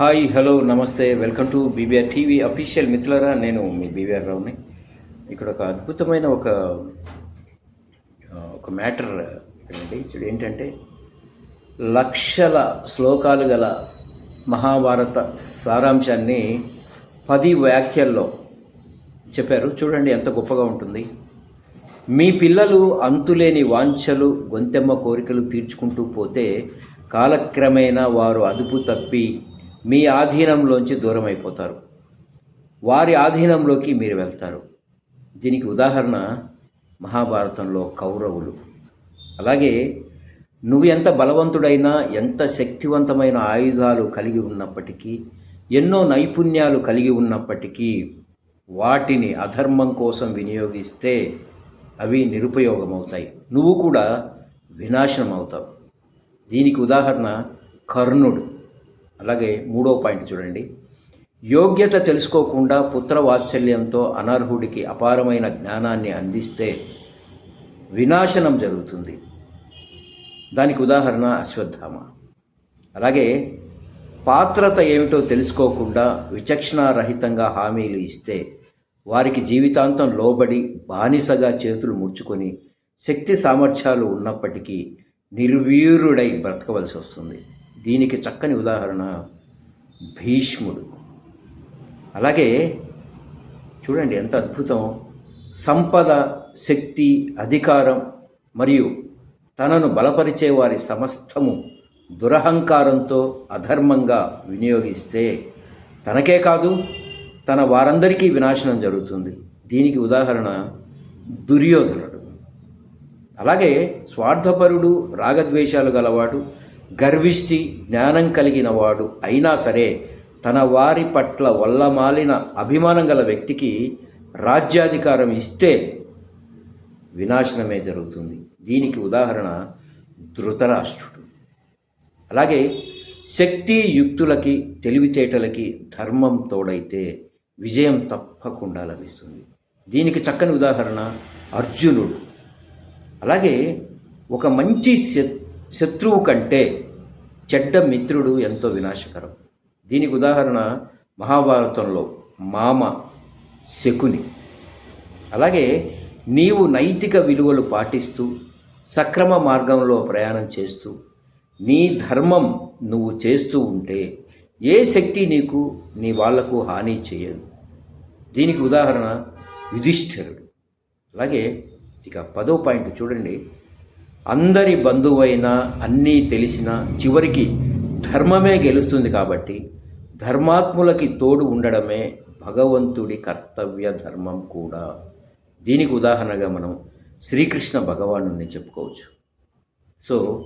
Hi hello నమస్తే. Welcome to BBR TV official మిత్రులరా నేను మీ బీబీఆర్ రావుని ఇక్కడ ఒక అద్భుతమైన ఒక ఒక మ్యాటర్ ఏంటి? చూడు ఏంటంటే లక్షల శ్లోకాలు గల మహాభారత సారాంశాన్ని పది వ్యాఖ్యల్లో చెప్పారు. చూడండి ఎంత గొప్పగా ఉంటుంది. మీ పిల్లలు అంతులేని వాంఛలు గొంతెమ్మ కోరికలు తీర్చుకుంటూ పోతే కాలక్రమేణా వారు అదుపు తప్పి మీ ఆధీనంలోంచి దూరం అయిపోతారు వారి ఆధీనంలోకి మీరు వెళ్తారు. దీనికి ఉదాహరణ మహాభారతంలో కౌరవులు. అలాగే నువ్వు ఎంత బలవంతుడైనా ఎంత శక్తివంతమైన ఆయుధాలు కలిగి ఉన్నప్పటికీ ఎన్నో నైపుణ్యాలు కలిగి ఉన్నప్పటికీ వాటిని అధర్మం కోసం వినియోగిస్తే అవి నిరుపయోగమవుతాయి. నువ్వు కూడా వినాశనం అవుతావు దీనికి ఉదాహరణ కర్ణుడు. అలాగే మూడో పాయింట్ చూడండి. యోగ్యత తెలుసుకోకుండా పుత్రవాత్సల్యంతో అనర్హుడికి అపారమైన జ్ఞానాన్ని అందిస్తే వినాశనం జరుగుతుంది. దానికి ఉదాహరణ అశ్వత్థామ. అలాగే పాత్రత ఏమిటో తెలుసుకోకుండా విచక్షణారహితంగా హామీలు ఇస్తే వారికి జీవితాంతం లోబడి బానిసగా చేతులు ముడుచుకొని శక్తి సామర్థ్యాలు ఉన్నప్పటికీ నిర్వీరుడై బ్రతకవలసి వస్తుంది. దీనికి చక్కని ఉదాహరణ భీష్ముడు. అలాగే చూడండి ఎంత అద్భుతం. సంపద శక్తి అధికారం మరియు తనను బలపరిచే వారి సమస్తము దురహంకారంతో అధర్మంగా వినియోగిస్తే తనకే కాదు తన వారందరికీ వినాశనం జరుగుతుంది. దీనికి ఉదాహరణ దుర్యోధనుడు. అలాగే స్వార్థపరుడు రాగద్వేషాలు గలవాడు గర్విష్టి జ్ఞానం కలిగిన వాడు అయినా సరే తన వారి పట్ల వల్లమాలిన అభిమానం గల వ్యక్తికి రాజ్యాధికారం ఇస్తే వినాశనమే జరుగుతుంది. దీనికి ఉదాహరణ ధృతరాష్ట్రుడు. అలాగే శక్తి యుక్తులకి తెలివితేటలకి ధర్మం తోడైతే విజయం తప్పకుండా లభిస్తుంది. దీనికి చక్కని ఉదాహరణ అర్జునుడు. అలాగే ఒక మంచి శత్- శత్రువు కంటే చెడ్డ మిత్రుడు ఎంతో వినాశకరం. దీనికి ఉదాహరణ మహాభారతంలో మామ శకుని. అలాగే నీవు నైతిక విలువలు పాటిస్తూ సక్రమ మార్గంలో ప్రయాణం చేస్తూ నీ ధర్మం నువ్వు చేస్తూ ఉంటే ఏ శక్తి నీకు నీ వాళ్ళకు హాని చేయదు. దీనికి ఉదాహరణ యుధిష్ఠిరుడు. అలాగే ఇక పదో పాయింట్ చూడండి. అందరి బంధువైనా అన్నీ తెలిసినా చివరికి ధర్మమే గెలుస్తుంది కాబట్టి ధర్మాత్ములకి తోడు ఉండడమే భగవంతుడి కర్తవ్య ధర్మం కూడా. దీనికి ఉదాహరణగా మనం శ్రీకృష్ణ భగవాను చెప్పుకోవచ్చు. సో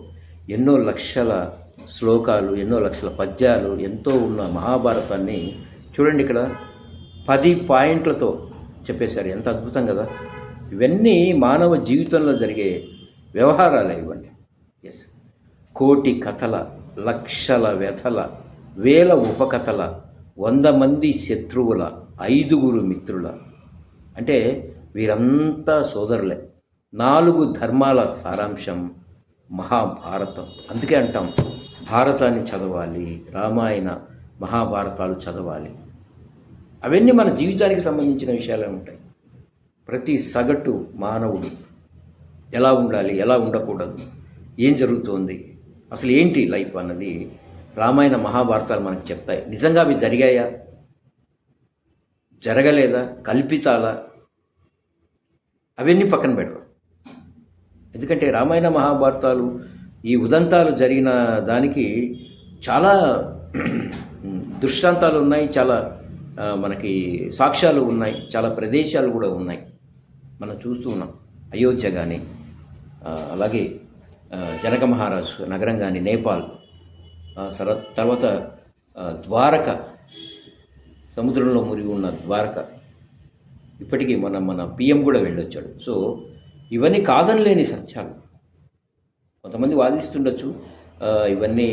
ఎన్నో లక్షల శ్లోకాలు ఎన్నో లక్షల పద్యాలు ఎంతో ఉన్న మహాభారతాన్ని చూడండి ఇక్కడ. పది పాయింట్లతో చెప్పేశారు. ఎంత అద్భుతం కదా. ఇవన్నీ మానవ జీవితంలో జరిగే వ్యవహారాలు ఇవ్వండి. ఎస్ కోటి కథల లక్షల వ్యథల వేల ఉపకథల వంద మంది శత్రువుల ఐదుగురు మిత్రుల. అంటే వీరంతా సోదరులే. నాలుగు ధర్మాల సారాంశం మహాభారతం. అందుకే అంటాం భారతాన్ని చదవాలి రామాయణ మహాభారతాలు చదవాలి. అవన్నీ మన జీవితానికి సంబంధించిన విషయాలే ఉంటాయి. ప్రతి సగటు మానవుడు ఎలా ఉండాలి ఎలా ఉండకూడదు ఏం జరుగుతోంది అసలు ఏంటి లైఫ్ అన్నది రామాయణ మహాభారతాలు మనకు చెప్తాయి. నిజంగా అవి జరిగాయా? జరగలేదా? కల్పితాలా? అవన్నీ పక్కన పెట్టడం ఎందుకంటే రామాయణ మహాభారతాలు ఈ ఉదంతాలు జరిగిన దానికి చాలా దృష్టాంతాలు ఉన్నాయి చాలా మనకి సాక్ష్యాలు ఉన్నాయి చాలా ప్రదేశాలు కూడా ఉన్నాయి. మనం చూస్తూ ఉన్నాం. అయోధ్య కానీ అలాగే జనక మహారాజు నగరం కానీ నేపాల్ ఆ, తర్వాత ద్వారక సముద్రంలో మురిగి ఉన్న ద్వారక ఇప్పటికీ మన మన పిఎం కూడా వెళ్ళొచ్చాడు. సో ఇవన్నీ కాదనలేని సత్యాలు. కొంతమంది వాదిస్తుండొచ్చు ఇవన్నీ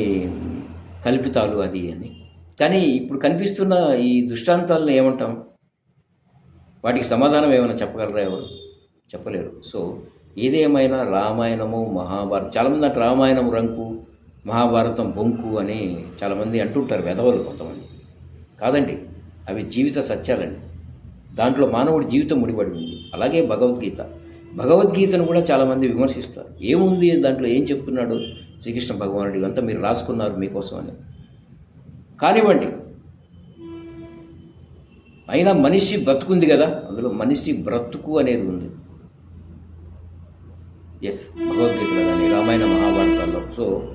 కల్పితాలు అది అని. కానీ ఇప్పుడు కనిపిస్తున్న ఈ దృష్టాంతాలను ఏమంటాం? వాటికి సమాధానం ఏమైనా చెప్పగలరా ఎవరు? చెప్పలేరు. సో ఏదేమైనా రామాయణము మహాభారతం చాలామంది అంటే రామాయణం రంకు మహాభారతం బొంకు అని చాలామంది అంటుంటారు వెధవలు కొంతమంది. కాదండి అవి జీవిత సత్యాలండి. దాంట్లో మానవుడి జీవితం ముడిపడి ఉంది. అలాగే భగవద్గీత. భగవద్గీతను కూడా చాలామంది విమర్శిస్తారు. ఏముంది దాంట్లో ఏం చెప్తున్నాడు శ్రీకృష్ణ భగవానుడు? ఇవంతా మీరు రాసుకున్నారు మీకోసం అని. కానివ్వండి అయినా మనిషి బ్రతుకుంది కదా అందులో మనిషి బ్రతుకు అనేది ఉంది. ఎస్ భగవద్గీతలో కానీ రామాయణ మహాభారతాల్లో. సో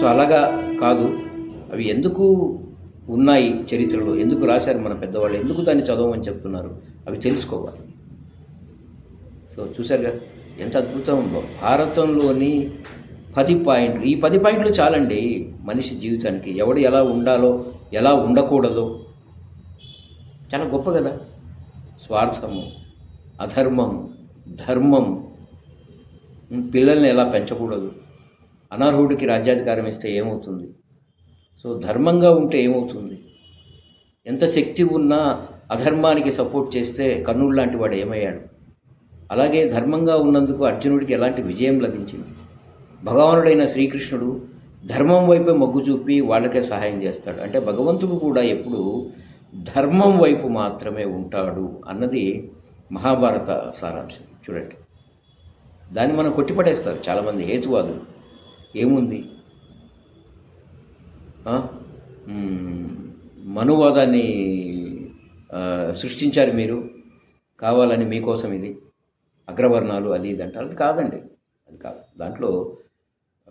సో అలాగా కాదు. అవి ఎందుకు ఉన్నాయి చరిత్రలో? ఎందుకు రాశారు మన పెద్దవాళ్ళు? ఎందుకు దాన్ని చదవమని చెప్తున్నారు? అవి తెలుసుకోవాలి. సో చూసారుగా ఎంత అద్భుతం భారతంలోని పది పాయింట్లు. ఈ పది పాయింట్లు చాలండి మనిషి జీవితానికి. ఎవడు ఎలా ఉండాలో ఎలా ఉండకూడదో. చాలా గొప్ప కదా. స్వార్థము అధర్మము ధర్మము. పిల్లల్ని ఎలా పెంచకూడదు? అనర్హుడికి రాజ్యాధికారం ఇస్తే ఏమవుతుంది? సో ధర్మంగా ఉంటే ఏమవుతుంది? ఎంత శక్తి ఉన్నా అధర్మానికి సపోర్ట్ చేస్తే కర్ణుడు లాంటి వాడు ఏమయ్యాడు? అలాగే ధర్మంగా ఉన్నందుకు అర్జునుడికి ఎలాంటి విజయం లభించింది? భగవానుడైన శ్రీకృష్ణుడు ధర్మం వైపే మొగ్గు చూపి వాళ్ళకే సహాయం చేస్తాడు. అంటే భగవంతుడు కూడా ఎప్పుడు ధర్మం వైపు మాత్రమే ఉంటాడు అన్నది మహాభారత సారాంశం. చూడండి. దాన్ని మనం కొట్టిపడేస్తారు చాలామంది హేతువాదులు. ఏముంది? మనువాదాన్ని సృష్టించారు మీరు. కావాలని మీకోసం ఇది. అగ్రవర్ణాలు అది ఇది అంటారు. అది కాదండి. అది కాదు. దాంట్లో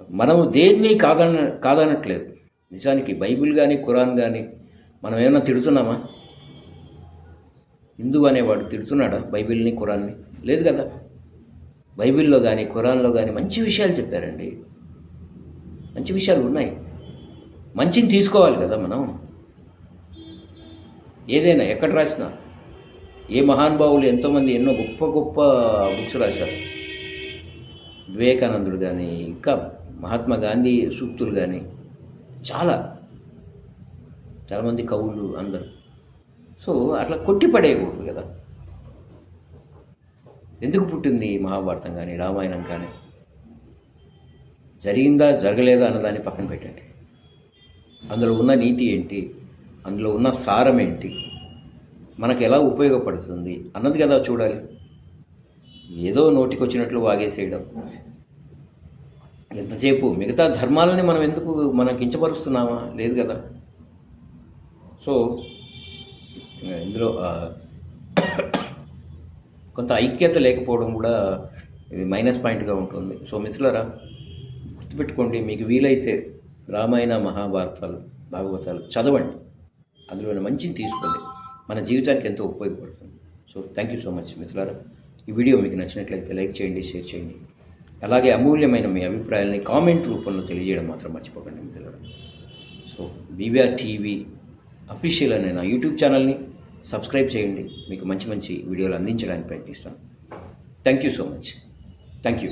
మనము దేన్ని కాదన కాదనట్లేదు. నిజానికి బైబిల్ కానీ ఖురాన్ కానీ మనం ఏమైనా తిడుతున్నామా? హిందూ అనేవాడు తిడుతున్నాడా బైబిల్ని ఖురాన్ని? లేదు కదా. బైబిల్లో కానీ ఖురాన్లో కానీ మంచి విషయాలు చెప్పారండి. మంచి విషయాలు ఉన్నాయి. మంచిని తీసుకోవాలి కదా మనం. ఏదైనా ఎక్కడ రాసినా ఏ మహానుభావులు ఎంతోమంది ఎన్నో గొప్ప గొప్ప బుక్స్ రాశారు. వివేకానందుడు కానీ ఇంకా మహాత్మా గాంధీ సూక్తులు కానీ చాలా చాలామంది కవులు అందరూ. సో అట్లా కొట్టిపడేయకూడదు కదా. ఎందుకు పుట్టింది ఈ మహాభారతం కానీ రామాయణం కానీ? జరిగిందా జరగలేదా అన్నదాన్ని పక్కన పెట్టండి. అందులో ఉన్న నీతి ఏంటి? అందులో ఉన్న సారం ఏంటి? మనకు ఎలా ఉపయోగపడుతుంది? అన్నది కదా చూడాలి. ఏదో నోటికి వచ్చినట్లు వాగేసేయడం. ఎంతసేపు? మిగతా ధర్మాలని మనం ఎందుకు మనం కించపరుస్తున్నామా లేదు కదా. సో ఇందులో కొంత ఐక్యత లేకపోవడం కూడా ఇది మైనస్ పాయింట్గా ఉంటుంది. సో మిత్రులరా గుర్తుపెట్టుకోండి మీకు వీలైతే రామాయణ మహాభారతాలు భాగవతాలు చదవండి. అందులో మంచిని తీసుకోండి. మన జీవితానికి ఎంతో ఉపయోగపడుతుంది. So thank you so much మిత్రులారా. ఈ వీడియో మీకు నచ్చినట్లయితే లైక్ చేయండి షేర్ చేయండి. అలాగే అమూల్యమైన మీ అభిప్రాయాలని కామెంట్ రూపంలో తెలియజేయడం మాత్రం మర్చిపోకండి మిత్రులారా. సో బీవీఆర్ టీవీ అఫీషియల్ అనే నా యూట్యూబ్ ఛానల్ని సబ్స్క్రైబ్ చేయండి. మీకు మంచి మంచి వీడియోలు అందించడానికి ప్రయత్నిస్తాను thank you so much thank you